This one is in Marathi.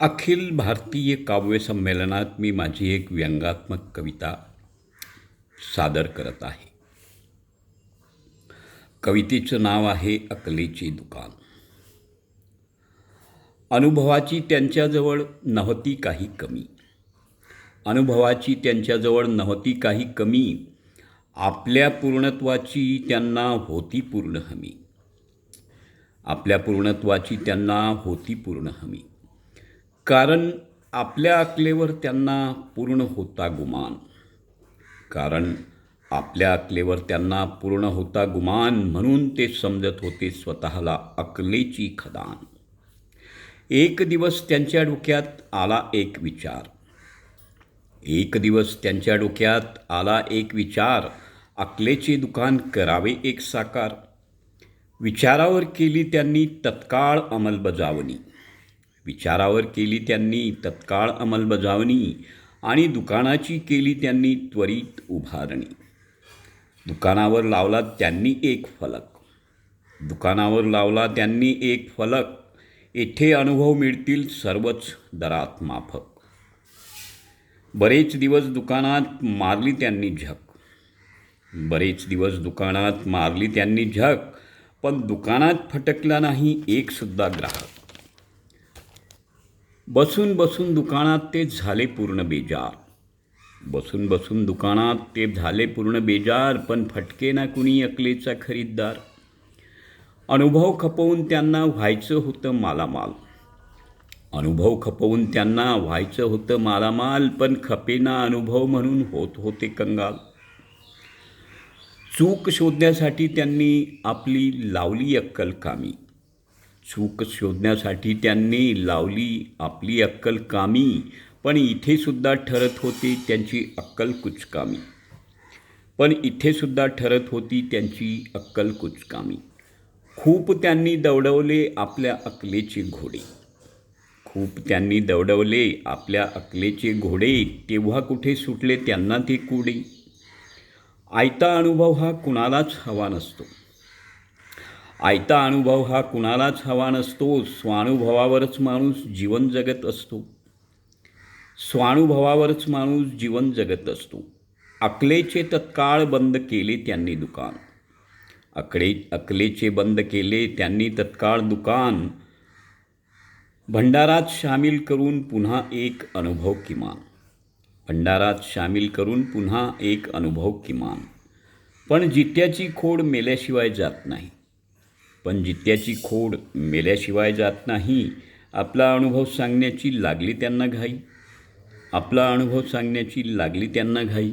अखिल भारतीय काव्य संमेलनात मी माझी एक व्यंगात्मक कविता सादर करत आहे. कवितेचं नाव आहे अकलेचे दुकान. अनुभवाची त्यांच्याजवळ नव्हती काही कमी. अनुभवाची त्यांच्याजवळ नव्हती काही कमी. आपल्या पूर्णत्वाची त्यांना होती पूर्ण हमी. आपल्या पूर्णत्वाची त्यांना होती पूर्ण हमी. कारण आपल्या अकलेवर त्यांना पूर्ण होता गुमान. कारण आपल्या अकलेवर त्यांना पूर्ण होता गुमान म्हणून ते समजत होते स्वतःला अकलेची खदान. एक दिवस त्यांच्या डोक्यात आला एक विचार. एक दिवस त्यांच्या डोक्यात आला एक विचार. अकलेचे दुकान करावे एक साकार. विचारावर केली त्यांनी तत्काळ अंमलबजावणी. विचारावर केली त्यांनी तत्काळ अंमलबजावणी आणि दुकानाची केली त्यांनी त्वरित उभारणी. दुकानावर लावला त्यांनी एक फलक. दुकानावर लावला त्यांनी एक फलक. येथे अनुभव मिळतील सर्वच दरात माफक. बरेच दिवस दुकानात मारली त्यांनी झक. बरेच दिवस दुकानात मारली त्यांनी झक. पण दुकानात फटकला नाही एक सुद्धा ग्राहक. बसून बसून दुकानात ते झाले पूर्ण बेजार. बसून बसून दुकानात ते झाले पूर्ण बेजार पण फटके ना कुणी अकलेचा खरीददार. अनुभव खपवून त्यांना व्हायचं होतं मालामाल. अनुभव खपवून त्यांना व्हायचं होतं मालामाल पण खपेना अनुभव म्हणून होत होते कंगाल. चूक शोधण्यासाठी त्यांनी आपली लावली अक्कल कामी चूक शोधण्यासाठी त्यांनी लावली आपली अक्कल कामी पण इथेसुद्धा ठरत होती त्यांची अक्कल कुचकामी. पण इथेसुद्धा ठरत होती त्यांची अक्कल कुचकामी. खूप त्यांनी दौडवले आपल्या अकलेचे घोडे. खूप त्यांनी दौडवले आपल्या अकलेचे घोडे तेव्हा कुठे सुटले त्यांना ते कुडे. आयता अनुभव हा कुणालाच हवा नसतो. आयता अनुभव हा कुणालाच हवा नसतो स्वानुभवावरच माणूस जीवन जगत असतो. स्वानुभवावरच माणूस जीवन जगत असतो. अकलेचे तत्काळ बंद केले त्यांनी दुकान. अकडे अकलेचे बंद केले त्यांनी तत्काळ दुकान. भंडारात सामील करून पुन्हा एक अनुभव किमान. भंडारात सामील करून पुन्हा एक अनुभव किमान. पण जित्याची खोड मेल्याशिवाय जात नाही. पण जित्याची खोड मेल्याशिवाय जात नाही. आपला अनुभव सांगण्याची लागली त्यांना घाई. आपला अनुभव सांगण्याची लागली त्यांना घाई.